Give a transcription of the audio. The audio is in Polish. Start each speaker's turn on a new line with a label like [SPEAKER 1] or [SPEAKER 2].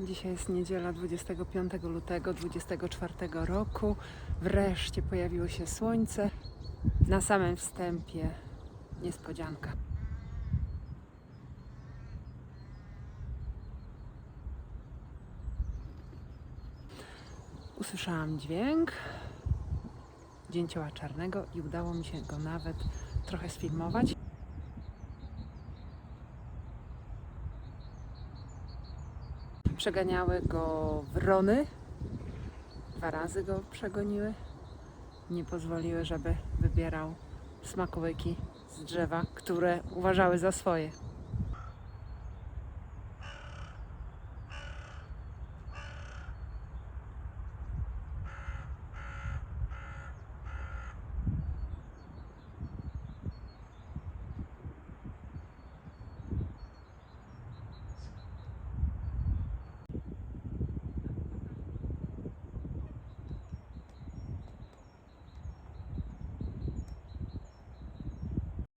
[SPEAKER 1] Dzisiaj jest niedziela 25 lutego 24 roku. Wreszcie pojawiło się słońce. Na samym wstępie niespodzianka. Usłyszałam dźwięk dzięcioła czarnego i udało mi się go nawet trochę sfilmować. Przeganiały go wrony. Dwa razy go przegoniły. Nie pozwoliły, żeby wybierał smakołyki z drzewa, które uważały za swoje.